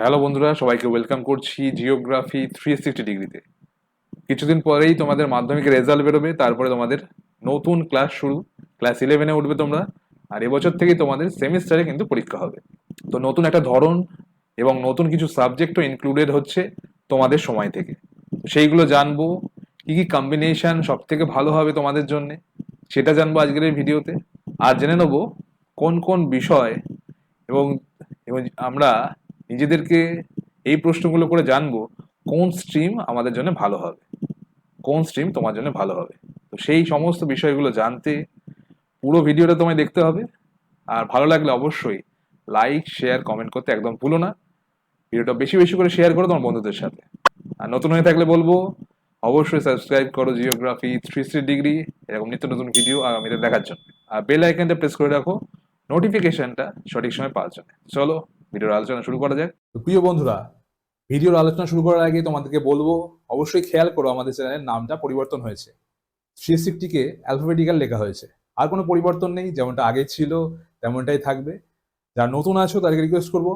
Hello বন্ধুরা, সবাইকে welcome করছি জিওগ্রাফি থ্রি সিক্সটি ডিগ্রিতে কিছুদিন পরেই তোমাদের মাধ্যমিকের রেজাল্ট বেরোবে, তারপরে তোমাদের নতুন ক্লাস শুরু ক্লাস ইলেভেনে উঠবে তোমরা, আর এবছর থেকেই তোমাদের সেমিস্টারে কিন্তু পরীক্ষা হবে। তো নতুন একটা ধরন এবং নতুন কিছু সাবজেক্টও ইনক্লুডেড হচ্ছে তোমাদের সময় থেকে। সেইগুলো জানব, কি কি কম্বিনেশন সব থেকে ভালো হবে তোমাদের জন্য, সেটা জানব আজকের এই ভিডিওতে। আর জেনে নেব কোন কোন বিষয় এবং আমরা নিজেদেরকে এই প্রশ্নগুলো করে জানব, কোন স্ট্রিম আমাদের জন্য ভালো হবে? কোন স্ট্রিম তোমার জন্য ভালো হবে? তো সেই সমস্ত বিষয়গুলো জানতে পুরো ভিডিওটা তোমায় দেখতে হবে। আর ভালো লাগলে অবশ্যই লাইক শেয়ার কমেন্ট করতে একদম ভুলো না। ভিডিওটা বেশি বেশি করে শেয়ার করো তোমার বন্ধুদের সাথে। আর নতুন হয়ে থাকলে বলব, অবশ্যই সাবস্ক্রাইব করো জিওগ্রাফি থ্রি সিক্সটি ডিগ্রি এরকম নিত্য নতুন ভিডিও আগামীতে দেখার জন্য। আর বেল আইকনটা প্রেস করে রাখো নোটিফিকেশনটা সঠিক সময় পাওয়ার জন্য। চলো ভিডিওর আলোচনা শুরু করা যাক। তো প্রিয় বন্ধুরা ভিডিওর আলোচনা শুরু করার আগে তোমাদেরকে বলব অবশ্যই খেয়াল করো আমাদের চ্যানেলের নামটা পরিবর্তন হয়েছে। থ্রি সিক্সটিকে অ্যালফাবেটিক্যাল লেখা হয়েছে। আর কোনো পরিবর্তন নেই যেমনটা আগে ছিল তেমনটাই থাকবে। যারা নতুন আছো তাদেরকে রিকোয়েস্ট করব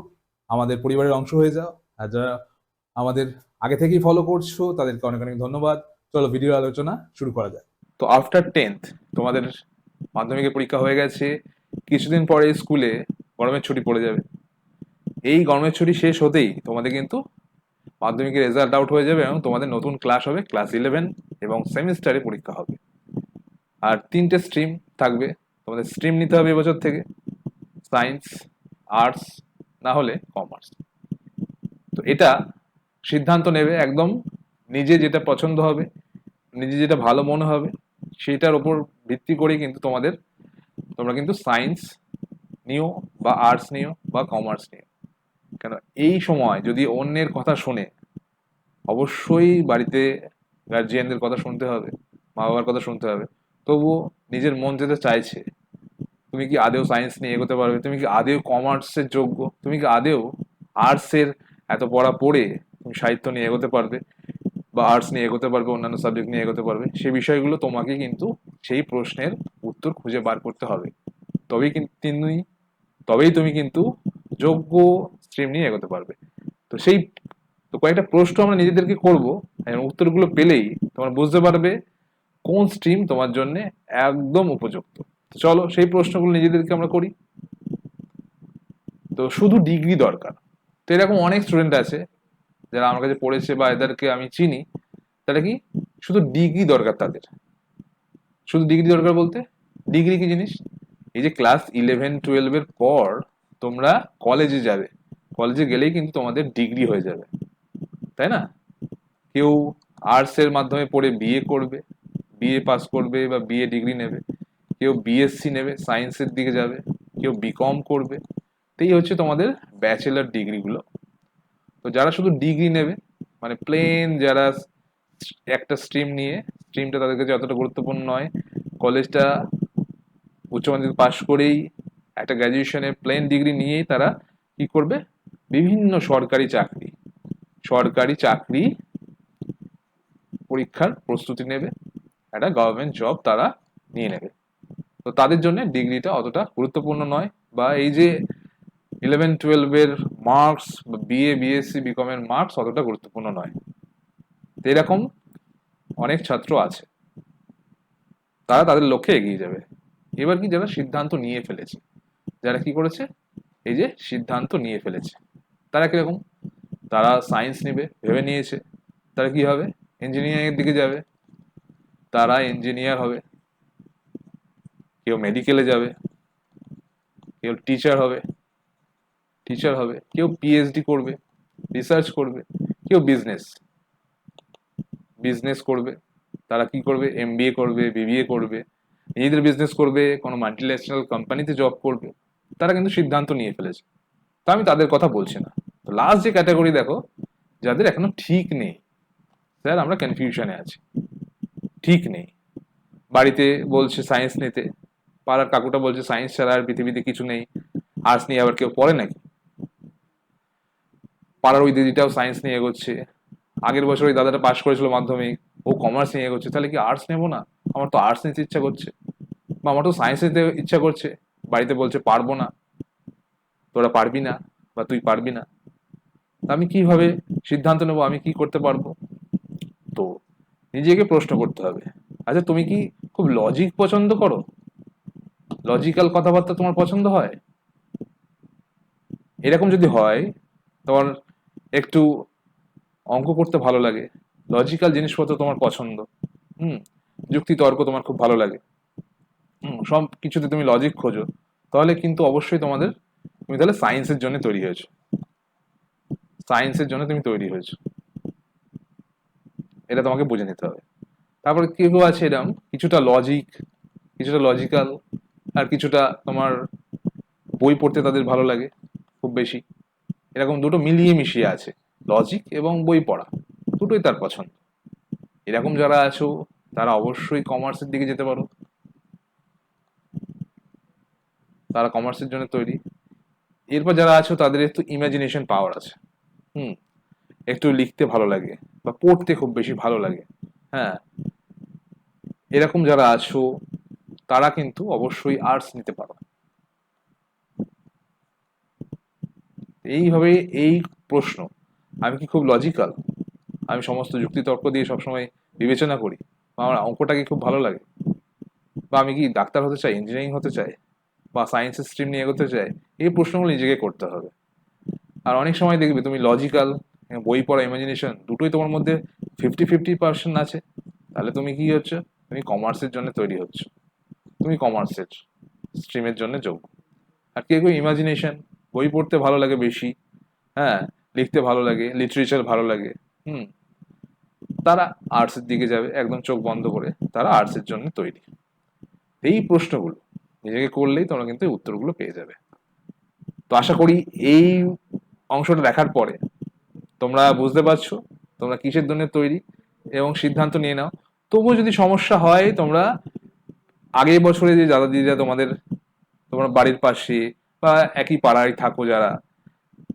আমাদের পরিবারের অংশ হয়ে যাও। আর যারা আমাদের আগে থেকেই ফলো করছ তাদেরকে অনেক অনেক ধন্যবাদ। চলো ভিডিও আলোচনা শুরু করা যাক। তো আফটার টেন্থ তোমাদের মাধ্যমিকের পরীক্ষা হয়ে গেছে। কিছুদিন পরে স্কুলে গরমের ছুটি পড়ে যাবে। এই গরমের ছুটি শেষ হতেই তোমাদের কিন্তু মাধ্যমিকের রেজাল্ট আউট হয়ে যাবে এবং তোমাদের নতুন ক্লাস হবে ক্লাস ইলেভেন এবং সেমিস্টারে পরীক্ষা হবে। আর তিনটে স্ট্রিম থাকবে, তোমাদের স্ট্রিম নিতে হবে এবছর থেকে সায়েন্স আর্টস না হলে কমার্স তো এটা সিদ্ধান্ত নেবে একদম নিজে যেটা পছন্দ হবে, নিজে যেটা ভালো মনে হবে, সেটার ওপর ভিত্তি করেই কিন্তু তোমাদের, তোমরা কিন্তু সায়েন্স নিও বা আর্টস নিও বা কমার্স নিও। কেন? এই সময় যদি অন্যের কথা শুনে, অবশ্যই বাড়িতে গার্জিয়ানদের কথা শুনতে হবে মা বাবার কথা শুনতে হবে। তবুও নিজের মন যেতে চাইছে। তুমি কি আদেও সায়েন্স নিয়ে এগোতে পারবে? তুমি কি আদেও কমার্সের যোগ্য? তুমি কি আদেও আর্টসের এত পড়া পড়ে তুমি সাহিত্য নিয়ে এগোতে পারবে বা আর্টস নিয়ে এগোতে পারবে, অন্যান্য সাবজেক্ট নিয়ে এগোতে পারবে? সেই বিষয়গুলো তোমাকে কিন্তু সেই প্রশ্নের উত্তর খুঁজে বার করতে হবে। তবেই কিন্তু তবেই তুমি কিন্তু যোগ্য স্ট্রিম নিয়ে এগোতে পারবে। তো সেই, তো কয়েকটা প্রশ্ন আমরা নিজেদেরকে করব উত্তরগুলো পেলেই তোমরা বুঝতে পারবে কোন স্ট্রিম তোমার জন্য একদম উপযুক্ত। তো চলো সেই প্রশ্নগুলো নিজেদেরকে আমরা করি। তো শুধু ডিগ্রি দরকার। তো এরকম অনেক স্টুডেন্ট আছে, যারা আমার কাছে পড়েছে বা এদেরকে আমি চিনি, তারা কি শুধু ডিগ্রি দরকার তাদের। শুধু ডিগ্রি দরকার বলতে? ডিগ্রি কি জিনিস? এই যে ক্লাস ইলেভেন টুয়েলভের পর তোমরা কলেজে যাবে। কলেজে গেলেই কিন্তু তোমাদের ডিগ্রি হয়ে যাবে। তাই না? কেউ আর্টসের মাধ্যমে পড়ে বিএ করবে বিএ পাস করবে বা বিএ ডিগ্রি নেবে। কেউ বিএসসি নেবে সায়েন্সের দিকে যাবে, কেউ বিকম করবে। তো এই হচ্ছে তোমাদের ব্যাচেলার ডিগ্রিগুলো। তো যারা শুধু ডিগ্রি নেবে মানে প্লেন যারা একটা স্ট্রিম নিয়ে স্ট্রিমটা তাদের কাছে অতটা গুরুত্বপূর্ণ নয়। কলেজটা উচ্চ মাধ্যমিক পাশ করেই একটা গ্র্যাজুয়েশনে প্লেন ডিগ্রি নিয়েই তারা কি করবে? বিভিন্ন সরকারি চাকরি। সরকারি চাকরি পরীক্ষার প্রস্তুতি নেবে, একটা গভর্নমেন্ট জব তারা নিয়ে নেবে। তো তাদের জন্য ডিগ্রিটা অতটা গুরুত্বপূর্ণ নয় বা এই যে ইলেভেন টুয়েলভের মার্কস বা বিএ বিএসসি বিকমের মার্কস অতটা গুরুত্বপূর্ণ নয়। এরকম অনেক ছাত্র আছে। তারা তাদের লক্ষ্যে এগিয়ে যাবে। এবার কি যারা সিদ্ধান্ত নিয়ে ফেলেছে? যারা কি করেছে? এই যে সিদ্ধান্ত নিয়ে ফেলেছে। তারা কীরকম? তারা সায়েন্স নেবে, ভেবে নিয়েছে। তারা কি হবে? ইঞ্জিনিয়ারিংয়ের দিকে যাবে। তারা ইঞ্জিনিয়ার হবে। কেউ মেডিকেলে যাবে। কেউ টিচার হবে। টিচার হবে। কেউ পিএইচডি করবে। রিসার্চ করবে। কেউ বিজনেস বিজনেস করবে। তারা কি করবে? এমবিএ করবে বিবিএ করবে। নিজেদের বিজনেস করবে, কোনো মাল্টিন্যাশনাল কোম্পানিতে জব করবে। তারা কিন্তু সিদ্ধান্ত নিয়ে ফেলেছে। তা আমি তাদের কথা বলছি না। তো লাস্ট যে ক্যাটাগরি দেখো, যাদের এখনও ঠিক নেই, স্যার আমরা কনফিউশনে আছি। ঠিক নেই। বাড়িতে বলছে সায়েন্স নিতে, পাড়ার কাকুটা বলছে সায়েন্স ছাড়া আর পৃথিবীতে কিছু নেই। আর্টস নিয়ে আবার কেউ পড়ে নাকি? পাড়ার ওই দিদিটাও সায়েন্স নিয়ে এগোচ্ছে। আগের বছর ওই দাদাটা পাশ করেছিল মাধ্যমিক, ও কমার্স নিয়ে এগোচ্ছে। তাহলে কি আর্টস নেব না? আমার তো আর্টস নিতে ইচ্ছা করছে। বা আমার তো সায়েন্স নিতে ইচ্ছা করছে। বাড়িতে বলছে পারব না। তোরা পারবি না বা তুই পারবি না। আমি কীভাবে সিদ্ধান্ত নেব? আমি কি করতে পারব? তো নিজেকে প্রশ্ন করতে হবে। আচ্ছা তুমি কি খুব লজিক পছন্দ করো? লজিক্যাল কথাবার্তা তোমার পছন্দ হয়? এরকম যদি হয়, তোমার একটু অঙ্ক করতে ভালো লাগে। লজিক্যাল জিনিসপত্র তোমার পছন্দ। হুম, যুক্তি তর্ক তোমার খুব ভালো লাগে। হুম, সব কিছুতে তুমি লজিক খোঁজো। তাহলে কিন্তু অবশ্যই তোমাদের, তুমি তাহলে সায়েন্সের জন্য তৈরি হয়েছো। সায়েন্সের জন্য তুমি তৈরি হয়েছো। এটা তোমাকে বুঝে নিতে হবে। তারপরে কেউ আছে এরকম কিছুটা লজিক কিছুটা লজিক্যাল আর কিছুটা তোমার বই পড়তে তাদের ভালো লাগে, খুব বেশি। এরকম দুটো মিলিয়ে মিশিয়ে আছে লজিক এবং বই পড়া। দুটোই তার পছন্দ। এরকম যারা আছো, তারা অবশ্যই কমার্সের দিকে যেতে পারো। তারা কমার্সের জন্য তৈরি। এরপর যারা আছো, তাদের একটু ইমাজিনেশন পাওয়ার আছে। হুম একটু লিখতে ভালো লাগে বা পড়তে খুব বেশি ভালো লাগে। হ্যাঁ। এরকম যারা আছো তারা কিন্তু অবশ্যই আর্টস নিতে পারো। এইভাবে এই প্রশ্ন আমি কি খুব লজিক্যাল আমি সমস্ত যুক্তিতর্ক দিয়ে সবসময় বিবেচনা করি বা আমার অঙ্কটা কি খুব ভালো লাগে। বা আমি কি ডাক্তার হতে চাই ইঞ্জিনিয়ারিং হতে চাই বা সায়েন্সের স্ট্রিম নিয়ে এগোতে চাই এই প্রশ্নগুলো নিজেকে করতে হবে। আর অনেক সময় দেখবে তুমি লজিক্যাল বই পড়া ইমাজিনেশন দুটোই তোমার মধ্যে ফিফটি ফিফটি পার্সেন্ট আছে। তাহলে তুমি কি হচ্ছে? তুমি কমার্সের জন্য তৈরি হচ্ছে। তুমি কমার্সের স্ট্রিমের জন্য যোগ্য। আর কেউ কেউ ইমাজিনেশন বই পড়তে ভালো লাগে বেশি হ্যাঁ লিখতে ভালো লাগে লিটারেচার ভালো লাগে, হুম, তারা আর্টসের দিকে যাবে, একদম চোখ বন্ধ করে তারা আর্টসের জন্য তৈরি। এই প্রশ্নগুলো, নিজেকে করলেই তোমরা কিন্তু উত্তরগুলো পেয়ে যাবে। তো আশা করি এই অংশটা দেখার পরে তোমরা বুঝতে পারছ, তোমরা কিসের জন্য তৈরি এবং সিদ্ধান্ত নিয়ে নাও। তবুও যদি সমস্যা হয়, তোমরা আগের বছরে যে দাদা দিদিরা তোমাদের, তোমার বাড়ির পাশে বা একই পাড়ায় থাকো যারা,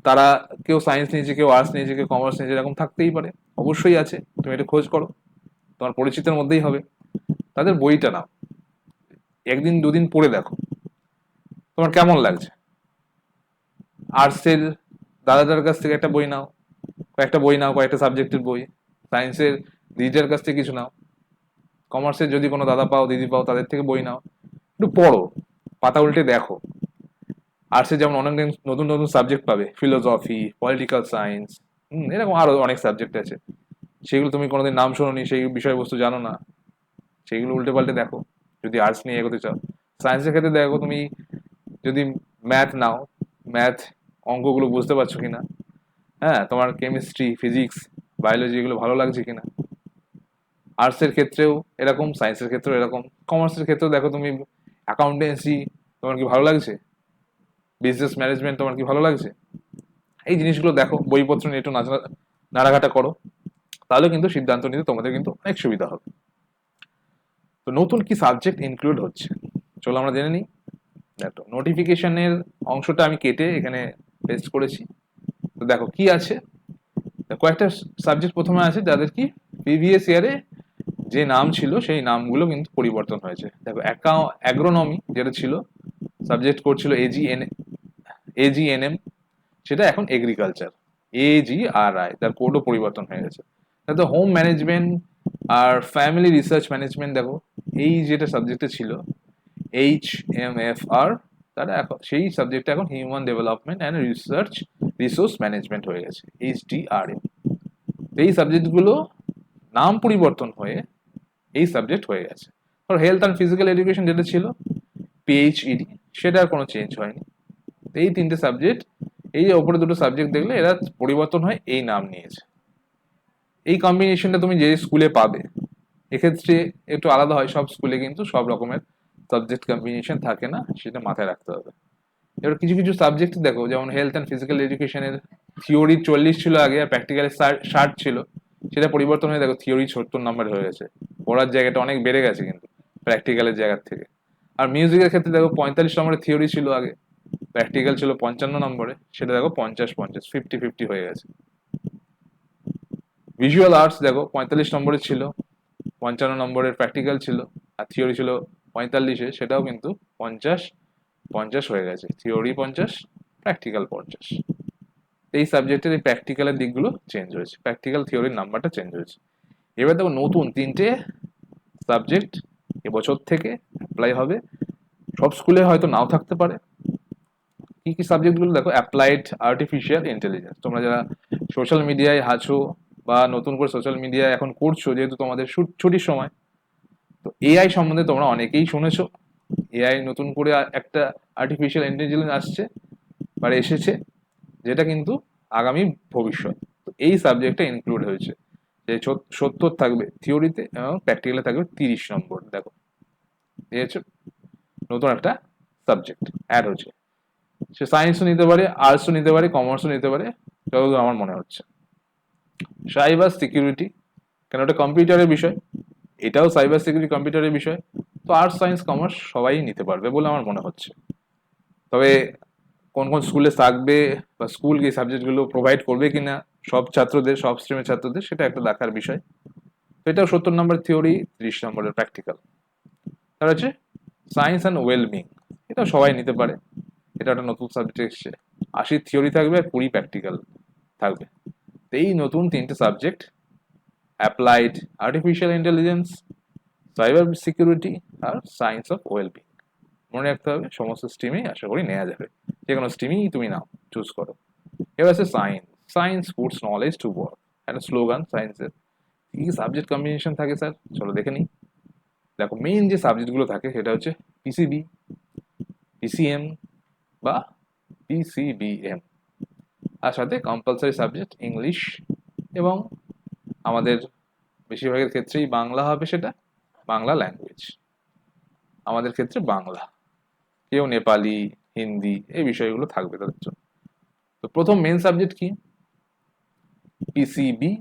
তারা কেউ সায়েন্স নিয়েছে, কেউ আর্টস নিয়েছে, কেউ কমার্স নিয়েছে, এরকম থাকতেই পারে। অবশ্যই আছে, তুমি এটা খোঁজ করো। তোমার পরিচিতের মধ্যেই হবে। তাদের বইটা নাও। একদিন দুদিন পড়ে দেখো। তোমার কেমন লাগছে? আর্টসের দাদাদের কাছ থেকে একটা বই নাও, কয়েকটা বই নাও, কয়েকটা সাবজেক্টের বই। সায়েন্সের দিদিদের কাছ থেকে কিছু নাও। কমার্সের যদি কোনো দাদা পাও, দিদি পাও, তাদের থেকে বই নাও। একটু পড়ো, পাতা উল্টে দেখো। আর্টসে যেমন অনেক নতুন নতুন সাবজেক্ট পাবে ফিলোসফি পলিটিক্যাল সায়েন্স এরকম আরও অনেক সাবজেক্ট আছে। সেগুলো তুমি কোনোদিন নাম শোনোনি, সেই বিষয়বস্তু জানো না। সেগুলো উল্টে পাল্টে দেখো, যদি আর্টস নিয়ে এগোতে চাও। সায়েন্সের ক্ষেত্রে দেখো তুমি যদি ম্যাথ নাও ম্যাথ অঙ্কগুলো বুঝতে পারছ কিনা? হ্যাঁ তোমার কেমিস্ট্রি ফিজিক্স বায়োলজি এগুলো ভালো লাগছে কিনা? আর্টসের ক্ষেত্রেও এরকম সায়েন্সের ক্ষেত্রেও এরকম কমার্সের ক্ষেত্রেও দেখো তুমি অ্যাকাউন্টেন্সি তোমার কি ভালো লাগছে? বিজনেস ম্যানেজমেন্ট তোমার কি ভালো লাগছে? এই জিনিসগুলো দেখো, বইপত্র নিয়ে একটু নাচা নাড়াঘাটা করো, তাহলে কিন্তু সিদ্ধান্ত নিতে তোমাদের কিন্তু অনেক সুবিধা হবে। তো নতুন কি সাবজেক্ট ইনক্লুড হচ্ছে? চলো আমরা জেনে নিই। দেখো নোটিফিকেশনের অংশটা আমি কেটে এখানে পেস্ট করেছি। তো দেখো কি আছে? কয়েকটা সাবজেক্ট প্রথমে আছে যাদের কি প্রিভিয়াস ইয়ারে যে নাম ছিল, সেই নামগুলো কিন্তু পরিবর্তন হয়েছে। দেখো অ্যাগ্রোনমি যেটা ছিল সাবজেক্ট করছিল AG N AG N M সেটা এখন এগ্রিকালচার এজি আর আই তার কোডও পরিবর্তন হয়ে গেছে। দেখো হোম ম্যানেজমেন্ট আর ফ্যামিলি রিসার্চ ম্যানেজমেন্ট দেখো, এই যেটা সাবজেক্টে ছিল এইচ এম এফ আর তারা এখন সেই সাবজেক্টটা এখন human development and research resource management হয়ে গেছে এইচ ডি আর এম এই সাবজেক্টগুলো নাম পরিবর্তন হয়ে এই সাবজেক্ট হয়ে গেছে। আর হেলথ অ্যান্ড ফিজিক্যাল এডুকেশন যেটা ছিল পিএইচইডি সেটা আর কোনো চেঞ্জ হয়নি। এই তিনটে সাবজেক্ট এই ওপরে দুটো সাবজেক্ট দেখলে এরা পরিবর্তন হয় এই নাম নিয়েছে। এই কম্বিনেশনটা তুমি যে স্কুলে পাবে, এক্ষেত্রে একটু আলাদা হয়, সব স্কুলে কিন্তু সব রকমের সাবজেক্ট কম্বিনেশন থাকে না, সেটা মাথায় রাখতে হবে। এবার কিছু কিছু সাবজেক্ট দেখো, যেমন হেলথ অ্যান্ড ফিজিক্যাল এডুকেশনের থিওরি চল্লিশ ছিল আগে, আর প্র্যাকটিক্যালে ষাট ছিল। সেটা পরিবর্তন হয়ে দেখো থিওরি সত্তর নাম্বার হয়ে গেছে। পড়ার জায়গাটা অনেক বেড়ে গেছে কিন্তু প্র্যাকটিক্যালের জায়গার থেকে। আর মিউজিকের ক্ষেত্রে দেখো, পঁয়তাল্লিশ নম্বরের থিওরি ছিল আগে প্র্যাকটিক্যাল ছিল পঞ্চান্ন নম্বরে সেটা দেখো পঞ্চাশ পঞ্চাশ ফিফটি ফিফটি হয়ে গেছে। ভিজুয়াল আর্টস দেখো, পঁয়তাল্লিশ নম্বরে ছিল, পঞ্চান্ন নম্বরের প্র্যাকটিক্যাল ছিল, আর থিওরি ছিল পঁয়তাল্লিশে সেটাও কিন্তু পঞ্চাশ পঞ্চাশ হয়ে গেছে। থিওরি পঞ্চাশ প্র্যাকটিক্যাল পঞ্চাশ। এই সাবজেক্টের এই প্র্যাকটিক্যালের দিকগুলো চেঞ্জ হয়েছে। প্র্যাকটিক্যাল থিওরির নাম্বারটা চেঞ্জ হয়েছে। এবার দেখো নতুন তিনটে সাবজেক্ট এবছর থেকে অ্যাপ্লাই হবে। সব স্কুলে হয়তো নাও থাকতে পারে। কি কি সাবজেক্টগুলো দেখো? অ্যাপ্লাইড আর্টিফিশিয়াল ইন্টেলিজেন্স তোমরা যারা সোশ্যাল মিডিয়ায় আছো বা নতুন করে সোশ্যাল মিডিয়ায় এখন করছ, যেহেতু তোমাদের ছুট- ছুটির সময় তো এআই সম্বন্ধে তোমরা অনেকেই শুনেছ। এআই নতুন করে একটা আর্টিফিশিয়াল ইন্টেলিজেন্স আসছে, বা এসেছে, যেটা কিন্তু আগামী ভবিষ্যৎ। তো এই সাবজেক্টটা ইনক্লুড হয়েছে। যে সত্তর থাকবে থিওরিতে এবং প্র্যাকটিক্যালে থাকবে তিরিশ নম্বর, দেখো। এই হচ্ছে নতুন একটা সাবজেক্ট অ্যাড হচ্ছে সে সায়েন্সও নিতে পারে আর্টসও নিতে পারে কমার্সও নিতে পারে, যতদূর আমার মনে হচ্ছে। সাইবার সিকিউরিটি কেন? ওটা কম্পিউটারের বিষয়। এটাও সাইবার সিকিউরিটি কম্পিউটারের বিষয়। তো আর্টস সায়েন্স কমার্স সবাই নিতে পারবে বলে আমার মনে হচ্ছে। তবে কোন কোন স্কুলে থাকবে বা স্কুল এই সাবজেক্টগুলো প্রোভাইড করবে কিনা, সব ছাত্রদের, সব স্ট্রিমের ছাত্রদের, সেটা একটা দেখার বিষয়। তো এটাও সত্তর নম্বর থিওরি ত্রিশ নম্বরের প্র্যাকটিক্যাল তার হচ্ছে সায়েন্স অ্যান্ড ওয়েলবিং এটা সবাই নিতে পারে। এটা একটা নতুন সাবজেক্ট এসছে। আশি থিওরি থাকবে আর কুড়ি প্র্যাকটিক্যাল থাকবে। এই নতুন তিনটে subject applied artificial intelligence cyber security R science of wellbeing মনে রাখতে হবে, সমস্ত স্ট্রিমেই আশা করি নেওয়া যাবে। যে কোনো স্ট্রিমই তুমি নাও চুজ করো। এবার আছে science science puts knowledge to work একটা স্লোগান সায়েন্সের কি সাবজেক্ট কম্বিনেশন থাকে স্যার? চলো দেখে নিই। দেখো মেইন যে সাবজেক্টগুলো থাকে, সেটা হচ্ছে পিসিবি পিসিএম বা পিসিবিএম আর সাথে কম্পালসারি সাবজেক্ট ইংলিশ এবং আমাদের বেশিরভাগের ক্ষেত্রেই বাংলা হবে সেটা বাংলা ল্যাঙ্গুয়েজ আমাদের ক্ষেত্রে বাংলা। কেউ নেপালি, হিন্দি এই বিষয়গুলো থাকবে তাদের জন্য। তো প্রথম মেন সাবজেক্ট কি? পিসিবি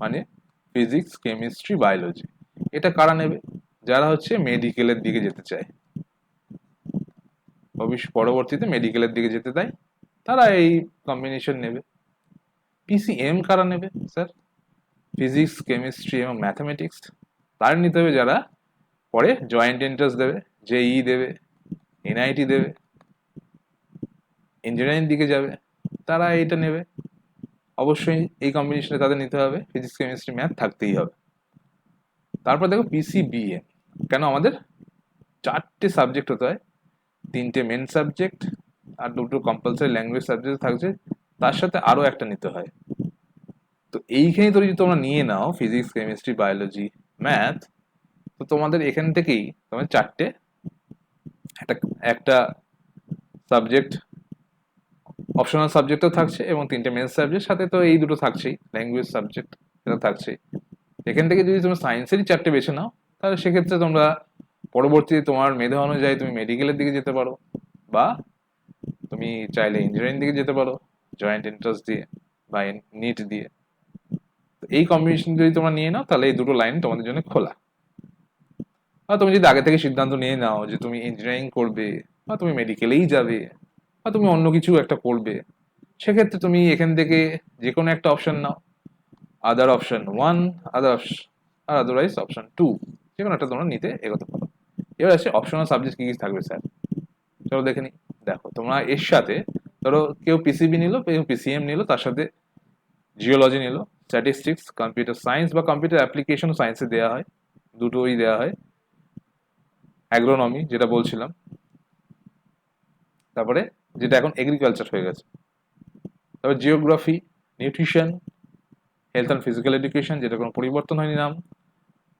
মানে ফিজিক্স কেমিস্ট্রি বায়োলজি এটা কারা নেবে? যারা হচ্ছে মেডিকেলের দিকে যেতে চায়। ভবিষ্য পরবর্তীতে মেডিকেলের দিকে যেতে দেয় তারা এই কম্বিনেশন নেবে। পিসিএম কারা নেবে স্যার ফিজিক্স কেমিস্ট্রি এবং ম্যাথামেটিক্স তার নিতে হবে যারা পরে জয়েন্ট এন্ট্রান্স দেবে জেই দেবে এনআইটি দেবে ইঞ্জিনিয়ারিং দিকে যাবে, তারা এটা নেবে। অবশ্যই এই কম্বিনেশনে তাদের নিতে হবে ফিজিক্স কেমিস্ট্রি ম্যাথ থাকতেই হবে। তারপর দেখো পিসিবিএম কেন আমাদের চারটে সাবজেক্ট হতে হয়, তিনটে মেন সাবজেক্ট আর দুটো কম্পালসারি ল্যাঙ্গুয়েজ সাবজেক্ট থাকছে, তার সাথে আরও একটা নিতে হয়। তো এইখানে তো যদি তোমরা নিয়ে নাও ফিজিক্স কেমিস্ট্রি বায়োলজি ম্যাথ তো তোমাদের এখান থেকেই তোমার চারটে একটা একটা সাবজেক্ট অপশনাল সাবজেক্টও থাকছে এবং তিনটে মেন সাবজেক্ট সাথে তো এই দুটো থাকছেই ল্যাঙ্গুয়েজ সাবজেক্ট এটা থাকছেই। এখান থেকে যদি তুমি সায়েন্সেরই চারটে বেছে নাও, তাহলে সেক্ষেত্রে তোমরা পরবর্তীতে তোমার মেধা অনুযায়ী তুমি মেডিকেলের দিকে যেতে পারো বা তুমি চাইলে ইঞ্জিনিয়ারিং দিকে যেতে পারো জয়েন্ট এন্ট্রান্স দিয়ে বা নিট দিয়ে। এই কম্বিনেশন যদি তোমরা নিয়ে নাও, তাহলে এই দুটো লাইন তোমাদের জন্য খোলা। বা তুমি যদি আগে থেকে সিদ্ধান্ত নিয়ে নাও যে তুমি ইঞ্জিনিয়ারিং করবে, বা তুমি মেডিকেলেই যাবে, বা তুমি অন্য কিছু একটা করবে, সেক্ষেত্রে তুমি এখান থেকে যে কোনো একটা অপশন নাও। আদার অপশন ওয়ান আদার আর আদারওয়াইজ অপশন টু যে কোনো একটা তোমরা নিতে এগোতে পারো। এবার আছে অপশনাল সাবজেক্ট কী কী থাকবে, স্যার? চলো দেখে নি। দেখো, তোমরা এর সাথে, ধরো কেউ পিসিবি নিল, কেউ পিসিএম নিল, তার সাথে জিওলজি নিল স্ট্যাটিস্টিক্স কম্পিউটার সায়েন্স বা কম্পিউটার অ্যাপ্লিকেশন সায়েন্সে দেওয়া হয়, দুটোই দেওয়া হয়। অ্যাগ্রোনমি যেটা বলছিলাম, তারপরে যেটা এখন এগ্রিকালচার হয়ে গেছে। তারপর geography nutrition health and physical education যেটা কোনো পরিবর্তন হয়নি নাম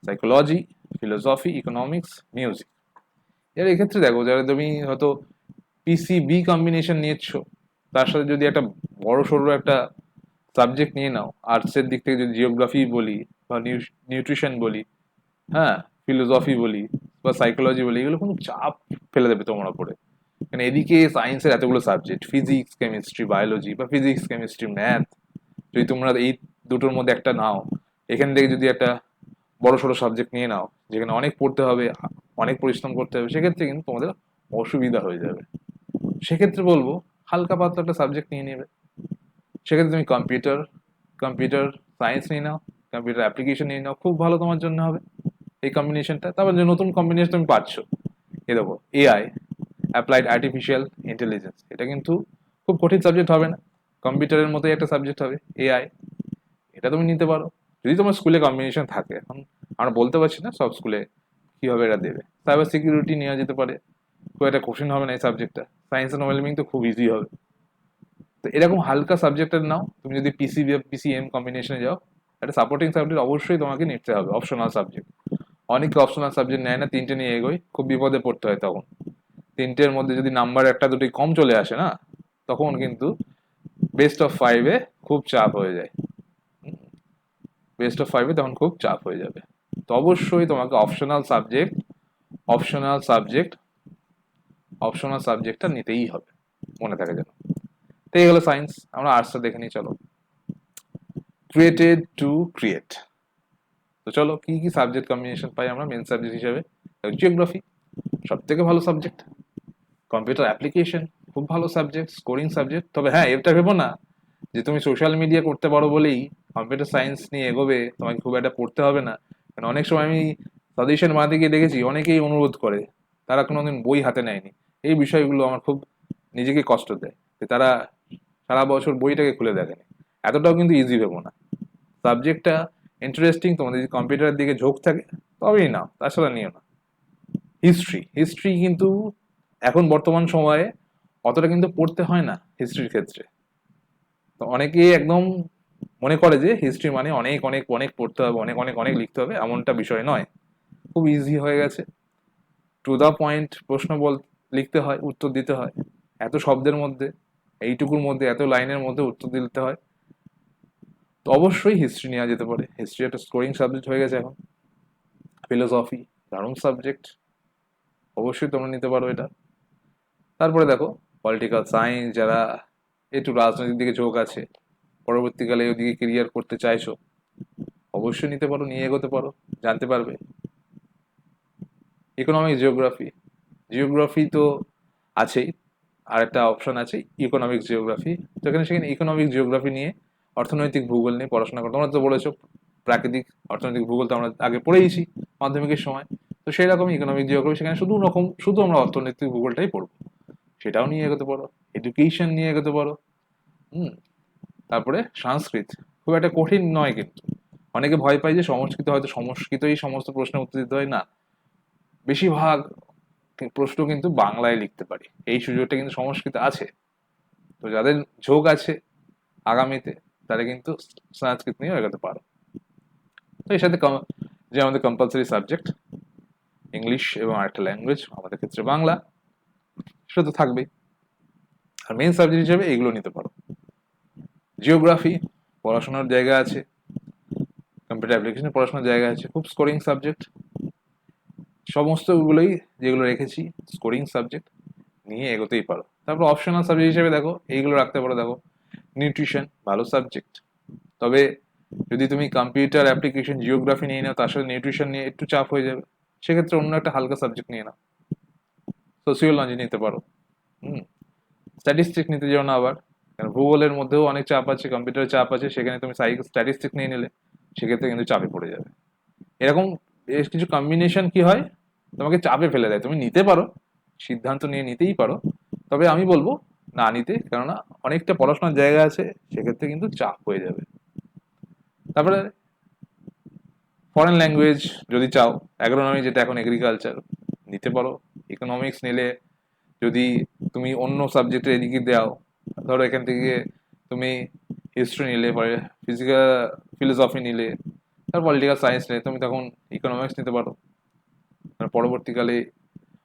সাইকোলজি ফিলোসফি ইকোনমিক্স মিউজিক এর এক্ষেত্রে দেখো, যারা তুমি হয়তো পিসিবি কম্বিনেশন নিয়েছ তার সাথে যদি একটা বড় সড়ো একটা সাবজেক্ট নিয়ে নাও। আর্টসের দিক থেকে যদি জিওগ্রাফি বলি বা নিউট্রিশন বলি হ্যাঁ? ফিলোসফি বলি বা সাইকোলজি বলি, এগুলো কোনো চাপ ফেলে দেবে তোমার উপরে। মানে এদিকে সায়েন্সের এতগুলো সাবজেক্ট ফিজিক্স কেমিস্ট্রি বায়োলজি বা ফিজিক্স কেমিস্ট্রি ম্যাথ যদি তোমরা এই দুটোর মধ্যে একটা নাও, এখান থেকে যদি একটা বড় সড়ো সাবজেক্ট নিয়ে নাও, যেখানে অনেক পড়তে হবে, অনেক পরিশ্রম করতে হবে, সেক্ষেত্রে কিন্তু তোমাদের অসুবিধা হয়ে যাবে। সেক্ষেত্রে বলব, হালকা পাতলা একটা সাবজেক্ট নিয়ে নেবে। সেক্ষেত্রে তুমি কম্পিউটার কম্পিউটার সায়েন্স নিয়ে নাও কম্পিউটার অ্যাপ্লিকেশন নিয়ে নাও, খুব ভালো তোমার জন্য হবে এই কম্বিনেশনটা তারপর যে নতুন কম্বিনেশন তুমি পাচ্ছ এ দেখো এআই অ্যাপ্লাইড আর্টিফিশিয়াল ইন্টেলিজেন্স এটা কিন্তু খুব কঠিন সাবজেক্ট হবে না। কম্পিউটারের মতোই একটা সাবজেক্ট হবে এআই এটা তুমি নিতে পারো। যদি তোমার স্কুলে কম্বিনেশন থাকে, এখন আমরা বলতে পারছি না সব স্কুলে কীভাবে এটা দেবে। সাইবার সিকিউরিটি নেওয়া যেতে পারে, খুব একটা কঠিন হবে না এই সাবজেক্টটা সায়েন্স অ্যান্ড ওয়েলবিং তো খুব ইজি হবে। তো এরকম হালকা সাবজেক্টের নাও। তুমি যদি পিসি পিসিএম কম্বিনেশনে যাও, একটা সাপোর্টিং সাবজেক্ট অবশ্যই তোমাকে নিতে হবে অপশনাল সাবজেক্ট অনেকে অপশনাল সাবজেক্ট নেয় না, তিনটে নিয়ে এগোয়, খুব বিপদে পড়তে হয় তখন। তিনটের মধ্যে যদি নাম্বার একটা দুটি কম চলে আসে না, তখন কিন্তু বেস্ট অফ ফাইভে খুব চাপ হয়ে যায়। বেস্ট অফ ফাইভে তখন খুব চাপ হয়ে যাবে। তো অবশ্যই তোমাকে optional subject optional subject optional সাবজেক্টটা নিতেই হবে, মনে থাকে যেন। তো এই হলো সায়েন্স আমরা আর্টসটা দেখে নিই, চলো। ক্রিয়েটেড টু ক্রিয়েট তো চলো, কি কি সাবজেক্ট কম্বিনেশন পাই আমরা মেন সাবজেক্ট হিসেবে? জিওগ্রাফি সব থেকে ভালো সাবজেক্ট কম্পিউটার অ্যাপ্লিকেশন খুব ভালো সাবজেক্ট স্কোরিং সাবজেক্ট তবে হ্যাঁ এটা ভেবো না যে তুমি সোশ্যাল মিডিয়া করতে পারো বলেই কম্পিউটার সায়েন্স নিয়ে এগোবে, তোমাকে খুব একটা পড়তে হবে না। কারণ অনেক সময় আমি সাজেশন মাঝে গিয়ে দেখেছি, অনেকেই অনুরোধ করে, তারা কোনোদিন বই হাতে নেয়নি। এই বিষয়গুলো আমার খুব নিজেকে কষ্ট দেয় যে তারা সারা বছর বইটাকে খুলে দেখেনি। এতটাও কিন্তু ইজি ভেবো না। সাবজেক্টটা ইন্টারেস্টিং তোমাদের যদি কম্পিউটারের দিকে ঝোঁক থাকে, তবেই নাও, তাছাড়া নিও না। হিস্ট্রি হিস্ট্রি কিন্তু এখন বর্তমান সময়ে অতটা কিন্তু পড়তে হয় না হিস্ট্রির ক্ষেত্রে। তো অনেকেই একদম মনে করে যে হিস্ট্রি মানে অনেক অনেক অনেক পড়তে হবে, অনেক অনেক অনেক লিখতে হবে, এমনটা বিষয় নয়। খুব ইজি হয়ে গেছে। টু দ্য পয়েন্ট প্রশ্ন বল, লিখতে হয়, উত্তর দিতে হয়, এত শব্দের মধ্যে। এইটুকুর মধ্যে, এত লাইনের মধ্যে উত্তর দিতে হয়। তো অবশ্যই হিস্ট্রি নেওয়া যেতে পারে। হিস্ট্রি একটা স্কোরিং সাবজেক্ট হয়ে গেছে এখন। ফিলোসফি দারুণ সাবজেক্ট অবশ্যই তোমরা নিতে পারো এটা। তারপরে দেখো পলিটিক্যাল সায়েন্স যারা একটু রাজনৈতিক দিকে ঝোঁক আছে, পরবর্তীকালে ওদিকে কেরিয়ার করতে চাইছো, অবশ্যই নিতে পারো, নিয়ে এগোতে পারো, জানতে পারবে। ইকোনমিক জিওগ্রাফি জিওগ্রাফি তো আছেই। আর একটা অপশন আছে ইকোনমিক জিওগ্রাফি তো এখানে সেখানে ইকোনমিক জিওগ্রাফি নিয়ে অর্থনৈতিক ভূগোল নিয়ে পড়াশোনা করো তোমরা তো বলেছ, প্রাকৃতিক অর্থনৈতিক ভূগোল তো আমরা আগে পড়েইছি মাধ্যমিকের সময়। তো সেই রকম ইকোনমিক জিওগ্রাফি সেখানে শুধু রকম, শুধু আমরা অর্থনৈতিক ভূগোলটাই পড়ব। সেটাও নিয়ে এগোতে পারো এডুকেশন নিয়ে এগোতে পারো। হুম, তারপরে সংস্কৃত। খুব একটা কঠিন নয় কিন্তু। অনেকে ভয় পায় যে সংস্কৃত হয়তো সংস্কৃতই সমস্ত প্রশ্নের উত্তর দিতে হয়। না, বেশিরভাগ প্রশ্ন কিন্তু বাংলায় লিখতে পারি। এই সুযোগটা কিন্তু সংস্কৃত আছে। তো যাদের ঝোঁক আছে আগামীতে, তারা কিন্তু সংস্কৃত নিয়েও এগোতে পারো। তো এর সাথে যে আমাদের কম্পালসারি সাবজেক্ট ইংলিশ এবং আরেকটা ল্যাঙ্গুয়েজ আমাদের ক্ষেত্রে বাংলা, সেটা তো থাকবেই। আর মেন সাবজেক্ট হিসেবে এইগুলো নিতে পারো। জিওগ্রাফি পড়াশোনার জায়গা আছে। কম্পিউটার অ্যাপ্লিকেশনে পড়াশোনার জায়গা আছে। খুব স্কোরিং সাবজেক্ট সমস্তগুলোই যেগুলো রেখেছি স্কোরিং সাবজেক্ট নিয়ে এগোতেই পারো। তারপর অপশনাল সাবজেক্ট হিসেবে দেখো, এইগুলো রাখতে পারো, দেখো। নিউট্রিশন ভালো সাবজেক্ট তবে যদি তুমি কম্পিউটার অ্যাপ্লিকেশন জিওগ্রাফি নিয়ে নাও, তার সাথে নিউট্রিশন নিয়ে একটু চাপ হয়ে যাবে। সেক্ষেত্রে অন্য একটা হালকা সাবজেক্ট নিয়ে নাও। সোসিওলজি নিতে পারো। হুম। স্ট্যাটিস্টিক নিতে যাও না আবার। কারণ ভূগোলের মধ্যেও অনেক চাপ আছে কম্পিউটারের চাপ আছে, সেখানে তুমি সাই স্ট্যাটিস্টিক নিয়ে নিলে, সেক্ষেত্রে কিন্তু চাপে পড়ে যাবে। এরকম বেশ কিছু কম্বিনেশন কি হয়? তোমাকে চাপে ফেলে দেয়। তুমি নিতে পারো, সিদ্ধান্ত নিয়ে নিতেই পারো। তবে আমি বলব, না নিতে, কেননা অনেকটা পড়াশোনার জায়গা আছে, সেক্ষেত্রে কিন্তু চাপ হয়ে যাবে। তারপরে ফরেন ল্যাঙ্গুয়েজ যদি চাও অ্যাগ্রোনমি যেটা এখন এগ্রিকালচার নিতে পারো। ইকোনমিক্স নিলে যদি তুমি অন্য সাবজেক্টের এদিকে দাও, ধরো এখান থেকে তুমি হিস্ট্রি নিলে, পরে ফিজিক্যাল ফিলোসফি নিলে তার পলিটিক্যাল সায়েন্স নিলে, তুমি তখন ইকোনমিক্স নিতে পারো। পরবর্তীকালে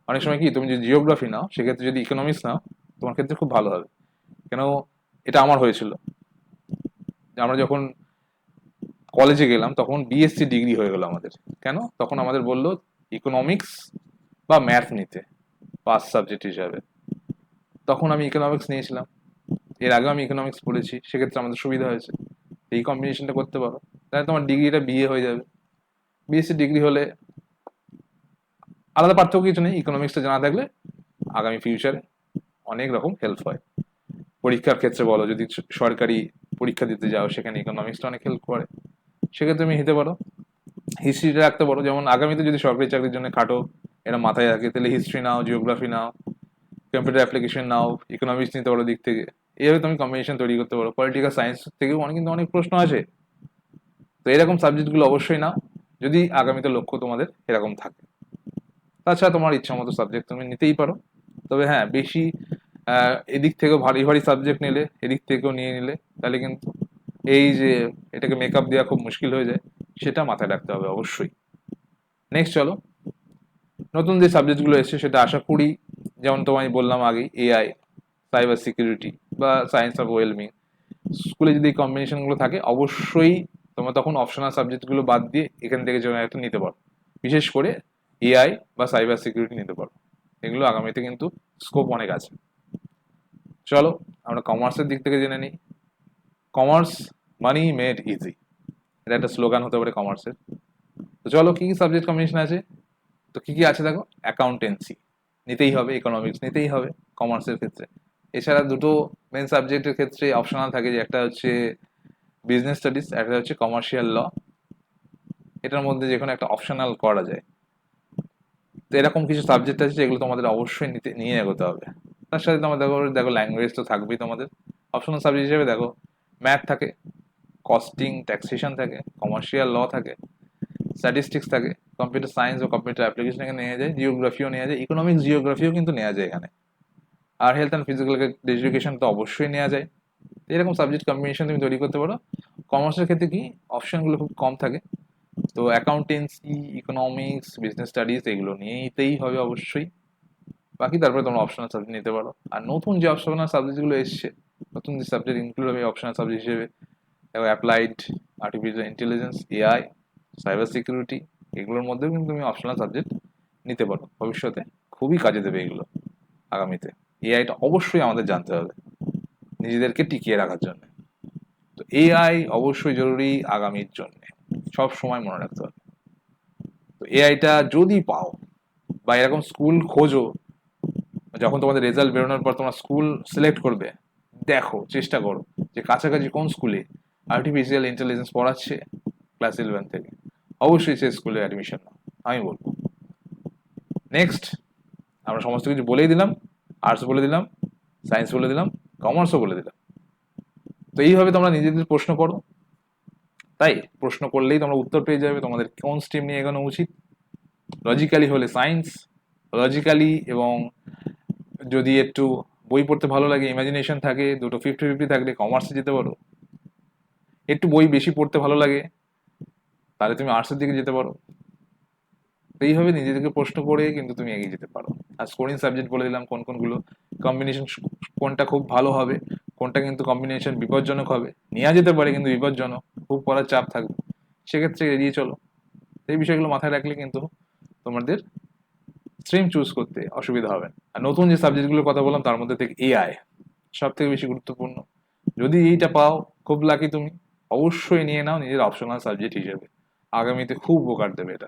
অনেক সময় কি তুমি যদি জিওগ্রাফি নাও, সেক্ষেত্রে যদি ইকোনমিক্স নাও, তোমার ক্ষেত্রে খুব ভালো হবে। কেন এটা আমার হয়েছিল। আমরা যখন কলেজে গেলাম, তখন বিএসসি ডিগ্রি হয়ে গেল আমাদের। কেন? তখন আমাদের বলল ইকোনমিক্স বা ম্যাথ নিতে পাস সাবজেক্ট হিসাবে। তখন আমি ইকোনমিক্স নিয়েছিলাম। এর আগে আমি ইকোনমিক্স পড়েছি, সেক্ষেত্রে আমাদের সুবিধা হয়েছে। এই কম্বিনেশনটা করতে পারো। তাহলে তোমার ডিগ্রিটা বিয়ে হয়ে যাবে। বিএসসি ডিগ্রি হলে আলাদা পার্থক্য কিছু নেই ইকোনমিক্সটা জানা থাকলে আগামী ফিউচারে অনেক রকম হেল্প হয়। পরীক্ষার ক্ষেত্রে বলো, যদি সরকারি পরীক্ষা দিতে যাও, সেখানে ইকোনমিক্সটা অনেক হেল্প করে। সেক্ষেত্রে তুমি নিতে পারো। হিস্ট্রিটা রাখতে পারো। যেমন আগামীতে যদি সরকারি চাকরির জন্য খাটো, এটা মাথায় রাখে, তাহলে হিস্ট্রি নাও জিওগ্রাফি নাও কম্পিউটার অ্যাপ্লিকেশন নাও ইকোনমিক্স নিতে পারো দিক থেকে। এইভাবে তুমি কম্বিনেশন তৈরি করতে পারো। পলিটিক্যাল সায়েন্স থেকেও অনেক, কিন্তু অনেক প্রশ্ন আছে তো এরকম সাবজেক্টগুলো অবশ্যই নাও। যদি আগামীতে লক্ষ্য তোমাদের এরকম থাকে। তাছাড়া তোমার ইচ্ছা মতো সাবজেক্ট তুমি নিতেই পারো। তবে হ্যাঁ বেশি এদিক থেকেও ভারী ভারী সাবজেক্ট নিলে, এদিক থেকেও নিয়ে নিলে, তাহলে কিন্তু এই যে এটাকে মেকআপ দেওয়া খুব মুশকিল হয়ে যায়, সেটা মাথায় রাখতে হবে অবশ্যই। নেক্সট চলো। নতুন যে সাবজেক্টগুলো এসেছে, সেটা আশা করি, যেমন তোমায় বললাম আগে এআই সাইবার সিকিউরিটি বা সায়েন্স অফ ওয়েলমিং স্কুলে যদি এই কম্বিনেশনগুলো থাকে, অবশ্যই তোমরা তখন অপশনাল সাবজেক্টগুলো বাদ দিয়ে এখান থেকে যে কোনো একটা নিতে পারো। বিশেষ করে এআই বা সাইবার সিকিউরিটি নিতে পারো। এগুলো আগামীতে কিন্তু স্কোপ অনেক আছে। চলো, আমরা কমার্সের দিক থেকে জেনে নিই। কমার্স মানি মেড ইজি এটা একটা স্লোগান হতে পারে কমার্সের তো চলো, কী কী সাবজেক্ট কম্বিনেশন আছে? তো কী কী আছে দেখো? অ্যাকাউন্টেন্সি নিতেই হবে ইকোনমিক্স নিতেই হবে কমার্সের ক্ষেত্রে। এছাড়া দুটো মেন সাবজেক্টের ক্ষেত্রে অপশনাল থাকে যে একটা হচ্ছে বিজনেস স্টাডিজ একটা হচ্ছে কমার্শিয়াল ল এটার মধ্যে যে কোনো একটা অপশনাল করা যায়। তো এরকম কিছু সাবজেক্ট আছে যেগুলো তোমাদের অবশ্যই নিতে, নিয়ে এগোতে হবে। তার সাথে তোমার দেখো দেখো ল্যাঙ্গুয়েজ তো থাকবেই তোমাদের। অপশনাল সাবজেক্ট হিসেবে দেখো ম্যাথ থাকে কস্টিং ট্যাক্সেশন থাকে কমার্শিয়াল ল থাকে স্ট্যাটিস্টিক্স থাকে কম্পিউটার সায়েন্স ও কম্পিউটার অ্যাপ্লিকেশন এখানে নেওয়া যায় জিওগ্রাফিও নেওয়া যায় ইকোনমিক্স জিওগ্রাফিও কিন্তু নেওয়া যায় এখানে। আর হেলথ অ্যান্ড ফিজিক্যাল এডুকেশন তো অবশ্যই নেওয়া যায়। এরকম সাবজেক্ট কম্বিনেশন তুমি তৈরি করতে পারো। কমার্সের ক্ষেত্রে কি অপশানগুলো খুব কম থাকে। তো অ্যাকাউন্টেন্সি ইকোনমিক্স বিজনেস স্টাডিজ এগুলো নিতেই হবে অবশ্যই। বাকি তারপরে তোমরা অপশনাল সাবজেক্ট নিতে পারো। আর নতুন যে অপশনাল সাবজেক্টগুলো এসছে, নতুন যে সাবজেক্ট ইনক্লুড হবে অপশনাল সাবজেক্ট হিসেবে দেখো applied artificial intelligence AI cyber security এগুলোর মধ্যেও কিন্তু তুমি অপশনাল সাবজেক্ট নিতে পারো। ভবিষ্যতে খুবই কাজে দেবে এগুলো আগামীতে। এআইটা অবশ্যই আমাদের জানতে হবে, নিজেদেরকে টিকিয়ে রাখার জন্য। তো এআই অবশ্যই জরুরি আগামীর জন্য। সব সময় মনে রাখতে হবে। তো এআইটা যদি পাও বা এরকম স্কুল খোঁজো, যখন তোমাদের রেজাল্ট বেরোনোর পর তোমরা স্কুল সিলেক্ট করবে, দেখো, চেষ্টা করো যে কাছাকাছি কোন স্কুলে আর্টিফিশিয়াল ইন্টেলিজেন্স পড়াচ্ছে ক্লাস ইলেভেন থেকে। অবশ্যই সে স্কুলে অ্যাডমিশন নাও, আমি বলব। নেক্সট আমরা সমস্ত কিছু বলেই দিলাম আর্টস বলে দিলাম সায়েন্স বলে দিলাম কমার্সও বলে দিলাম। তো এইভাবে তোমরা নিজেদের প্রশ্ন করো তাই প্রশ্ন করলেই তোমরা উত্তর পেয়ে যাবে। তোমাদের কোন স্ট্রিম নিয়ে এগোনো উচিত? লজিক্যালি হলে সায়েন্স লজিক্যালি এবং যদি একটু বই পড়তে ভালো লাগে ইমাজিনেশন থাকে, দুটো ফিফটি ফিফটি থাকলে কমার্সে যেতে পারো। একটু বই বেশি পড়তে ভালো লাগে, তাহলে তুমি আর্টসের দিকে যেতে পারো। এইভাবে নিজেদেরকে প্রশ্ন করে কিন্তু তুমি এগিয়ে যেতে পারো। আর স্কোরিং সাবজেক্ট বলে দিলাম কোন কোনগুলো কম্বিনেশন কোনটা খুব ভালো হবে, কোনটা কিন্তু কম্বিনেশন বিপজ্জনক হবে। নেওয়া যেতে পারে কিন্তু বিপজ্জনক, খুব পড়ার চাপ থাকবে। সেক্ষেত্রে এড়িয়ে চলো। এই বিষয়গুলো মাথায় রাখলে কিন্তু তোমাদের স্ট্রিম চুজ করতে অসুবিধা হবে। আর নতুন যে সাবজেক্টগুলোর কথা বললাম, তার মধ্যে থেকে এআই সব থেকে বেশি গুরুত্বপূর্ণ। যদি এইটা পাও, খুব লাকি তুমি। অবশ্যই নিয়ে নাও নিজের অপশনাল সাবজেক্ট হিসেবে। আগামীতে খুব উপকার দেবে এটা।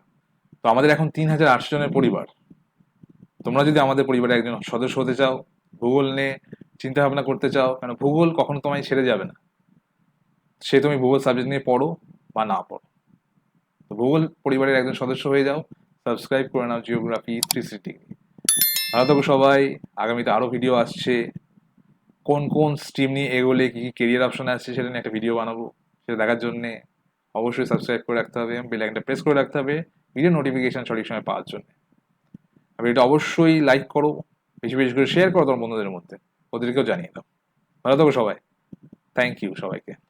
তো আমাদের এখন তিন হাজার আটশো জনের পরিবার। তোমরা যদি আমাদের পরিবারে একজন সদস্য হতে চাও, ভূগোল নিয়ে চিন্তা ভাবনা করতে চাও, কেন ভূগোল কখনো তোমায় ছেড়ে যাবে না। সে তুমি ভূগোল সাবজেক্ট নিয়ে পড়ো বা না পড়ো। তো ভূগোল পরিবারের একজন সদস্য হয়ে যাও সাবস্ক্রাইব করে নাও জিওগ্রাফি থ্রি সিক্সটি ভালো থাকো সবাই, আগামীতে আরও ভিডিও আসছে। কোন কোন স্ট্রিম নিয়ে এগোলে, কী কী কেরিয়ার অপশন আসছে সেটা নিয়ে একটা ভিডিও বানাবো, সেটা দেখার জন্যে অবশ্যই সাবস্ক্রাইব করে রাখতে হবে বেল আইকনটা প্রেস করে রাখতে হবে। ভিডিও নোটিফিকেশান সঠিক সময় পাওয়ার জন্য। আর এটা অবশ্যই লাইক করো, বেশি বেশি করে শেয়ার করো তোমার বন্ধুদের মধ্যে। ওদেরকেও জানিয়ে দাও। ভালো থাকো সবাই। থ্যাংক ইউ সবাইকে।